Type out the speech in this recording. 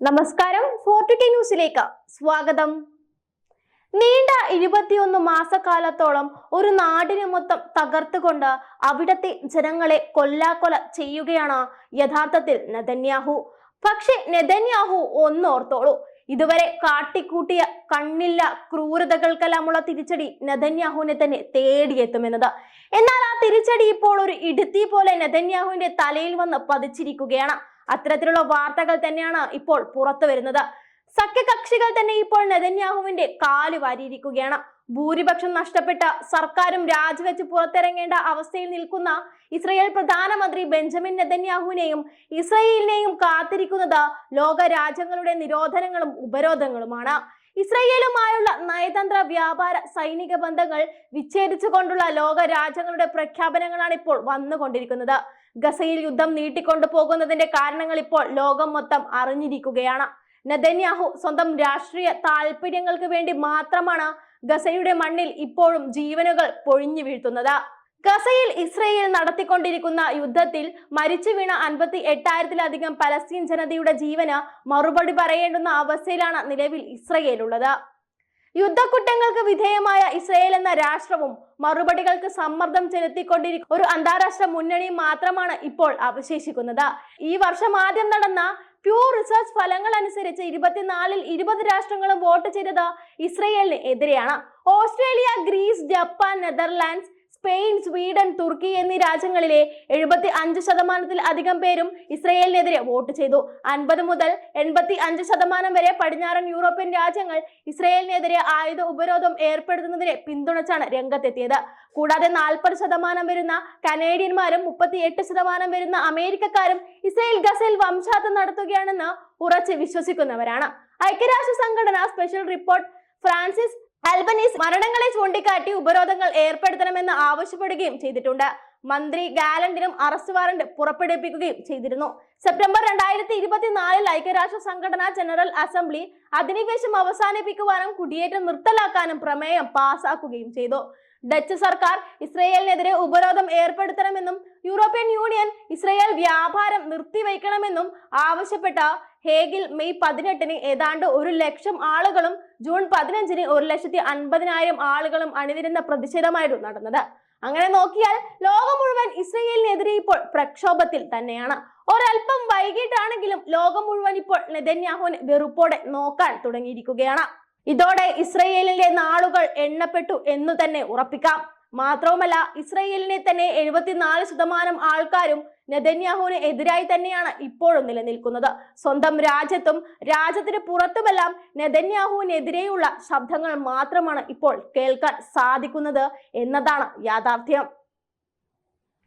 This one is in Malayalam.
നമസ്കാരം ഫോർട്ടു കെ ന്യൂസിലേക്ക് സ്വാഗതം. നീണ്ട ഇരുപത്തിയൊന്ന് മാസക്കാലത്തോളം ഒരു നാടിനെ മൊത്തം തകർത്തുകൊണ്ട് അവിടത്തെ ജനങ്ങളെ കൊല്ലാക്കൊല ചെയ്യുകയാണ് യഥാർത്ഥത്തിൽ നെതന്യാഹു. പക്ഷെ നെതന്യാഹു ഒന്നോർത്തോളൂ ഇതുവരെ കാട്ടിക്കൂട്ടിയ കണ്ണില്ല ക്രൂരതകൾക്കെല്ലാമുള്ള തിരിച്ചടി നെതന്യാഹുവിനെ തന്നെ തേടിയെത്തുമെന്നത്. എന്നാൽ ആ തിരിച്ചടി ഇപ്പോൾ ഒരു ഇടുത്തി പോലെ നെതന്യാഹുവിന്റെ തലയിൽ വന്ന് പതിച്ചിരിക്കുകയാണ്. അത്തരത്തിലുള്ള വാർത്തകൾ തന്നെയാണ് ഇപ്പോൾ പുറത്തു വരുന്നത്. സഖ്യകക്ഷികൾ തന്നെ ഇപ്പോൾ നെതന്യാഹുവിന്റെ കാൽ വാരിയിരിക്കുകയാണ്. ഭൂരിപക്ഷം നഷ്ടപ്പെട്ട സർക്കാരും രാജിവെച്ച് പുറത്തിറങ്ങേണ്ട അവസ്ഥയിൽ നിൽക്കുന്ന ഇസ്രയേൽ പ്രധാനമന്ത്രി ബെഞ്ചമിൻ നെതന്യാഹുവിനെയും ഇസ്രയേലിനെയും കാത്തിരിക്കുന്നത് ലോക രാജ്യങ്ങളുടെ നിരോധനങ്ങളും ഉപരോധങ്ങളുമാണ്. ഇസ്രയേലുമായുള്ള നയതന്ത്ര വ്യാപാര സൈനിക ബന്ധങ്ങൾ വിച്ഛേദിച്ചുകൊണ്ടുള്ള ലോക രാജ്യങ്ങളുടെ പ്രഖ്യാപനങ്ങളാണ് ഇപ്പോൾ വന്നുകൊണ്ടിരിക്കുന്നത്. ഗസയിൽ യുദ്ധം നീട്ടിക്കൊണ്ടു പോകുന്നതിന്റെ കാരണങ്ങൾ ഇപ്പോൾ ലോകം മൊത്തം അറിഞ്ഞിരിക്കുകയാണ്. നെതന്യാഹു സ്വന്തം രാഷ്ട്രീയ താല്പര്യങ്ങൾക്ക് വേണ്ടി മാത്രമാണ് ഗസയുടെ മണ്ണിൽ ഇപ്പോഴും ജീവനുകൾ പൊഴിഞ്ഞു വീഴ്ത്തുന്നത്. ഗസയിൽ ഇസ്രയേൽ നടത്തിക്കൊണ്ടിരിക്കുന്ന യുദ്ധത്തിൽ മരിച്ചു വീണ അൻപത്തി എട്ടായിരത്തിലധികം പലസ്തീൻ ജനതയുടെ ജീവന് മറുപടി പറയേണ്ടുന്ന അവസ്ഥയിലാണ് നിലവിൽ ഇസ്രയേൽ ഉള്ളത് യുദ്ധക്കുറ്റങ്ങൾക്ക് വിധേയമായ ഇസ്രയേൽ എന്ന രാഷ്ട്രവും മറുപടികൾക്ക് സമ്മർദ്ദം ചെലുത്തിക്കൊണ്ടിരിക്കുന്ന ഒരു അന്താരാഷ്ട്ര മുന്നണിയും മാത്രമാണ് ഇപ്പോൾ അവശേഷിക്കുന്നത്. ഈ വർഷം ആദ്യം നടന്ന പ്യൂർ റിസർച്ച് ഫലങ്ങൾ അനുസരിച്ച് ഇരുപത്തിനാലിൽ ഇരുപത് രാഷ്ട്രങ്ങളും വോട്ട് ചെയ്തത് ഇസ്രയേലിന് എതിരെയാണ്. Australia Greece Japan Netherlands Spain Sweden തുർക്കി എന്നീ രാജ്യങ്ങളിലെ എഴുപത്തി അഞ്ച് ശതമാനത്തിൽ അധികം പേരും ഇസ്രയേലിനെതിരെ വോട്ട് ചെയ്തു. അൻപത് മുതൽ എൺപത്തി അഞ്ച് ശതമാനം വരെ പടിഞ്ഞാറൻ യൂറോപ്യൻ രാജ്യങ്ങൾ ഇസ്രയേലിനെതിരെ ആയുധ ഉപരോധം ഏർപ്പെടുത്തുന്നതിനെ പിന്തുണച്ചാണ് രംഗത്തെത്തിയത്. കൂടാതെ നാൽപ്പത് ശതമാനം വരുന്ന കനേഡിയന്മാരും മുപ്പത്തി എട്ട് ശതമാനം വരുന്ന അമേരിക്കക്കാരും ഇസ്രയേൽ ഗസയിൽ വംശാത്തം നടത്തുകയാണെന്ന് ഉറച്ച് വിശ്വസിക്കുന്നവരാണ്. ഐക്യരാഷ്ട്ര സംഘടന സ്പെഷ്യൽ റിപ്പോർട്ട് ഫ്രാൻസിസ് അൽബനീസ് മരണങ്ങളെ ചൂണ്ടിക്കാട്ടി ഉപരോധങ്ങൾ ഏർപ്പെടുത്തണമെന്ന് ആവശ്യപ്പെടുകയും ചെയ്തിട്ടുണ്ട്. മന്ത്രി ഗാലന്റിനും അറസ്റ്റ് വാറന്റ് പുറപ്പെടുവിപ്പിക്കുകയും ചെയ്തിരുന്നു. സെപ്റ്റംബർ രണ്ടായിരത്തി ഇരുപത്തിനാലിൽ ഐക്യരാഷ്ട്ര സംഘടനാ ജനറൽ അസംബ്ലി അധിനിവേശം അവസാനിപ്പിക്കുവാനും കുടിയേറ്റം നിർത്തലാക്കാനും പ്രമേയം പാസാക്കുകയും ചെയ്തു. ഡച്ച് സർക്കാർ ഇസ്രയേലിനെതിരെ ഉപരോധം ഏർപ്പെടുത്തണമെന്നും യൂറോപ്യൻ യൂണിയൻ ഇസ്രയേൽ വ്യാപാരം നിർത്തിവെക്കണമെന്നും ആവശ്യപ്പെട്ട ഹേഗിൽ മെയ് പതിനെട്ടിന് ഏതാണ്ട് ഒരു ലക്ഷം ആളുകളും ജൂൺ പതിനഞ്ചിന് ഒരു ലക്ഷത്തി അൻപതിനായിരം ആളുകളും അണിനിരുന്ന പ്രതിഷേധമായിരുന്നു നടന്നത്. അങ്ങനെ നോക്കിയാൽ ലോകം മുഴുവൻ ഇസ്രയേലിനെതിരെ ഇപ്പോൾ പ്രക്ഷോഭത്തിൽ തന്നെയാണ്. ഒരല്പം വൈകിട്ടാണെങ്കിലും ലോകം മുഴുവൻ ഇപ്പോൾ നെതന്യാഹുവിനെ വെറുപ്പോടെ നോക്കാൻ തുടങ്ങിയിരിക്കുകയാണ്. ഇതോടെ ഇസ്രയേലിന്റെ നാളുകൾ എണ്ണപ്പെട്ടു എന്ന് തന്നെ ഉറപ്പിക്കാം. മാത്രവുമല്ല ഇസ്രയേലിനെ തന്നെ എഴുപത്തിനാല് ശതമാനം ആൾക്കാരും നെതന്യാഹുവിന് എതിരായി തന്നെയാണ് ഇപ്പോഴും നിലനിൽക്കുന്നത്. സ്വന്തം രാജ്യത്തും രാജ്യത്തിന് പുറത്തുമെല്ലാം നെതന്യാഹുവിനെതിരെയുള്ള ശബ്ദങ്ങൾ മാത്രമാണ് ഇപ്പോൾ കേൾക്കാൻ സാധിക്കുന്നത് എന്നതാണ് യാഥാർത്ഥ്യം.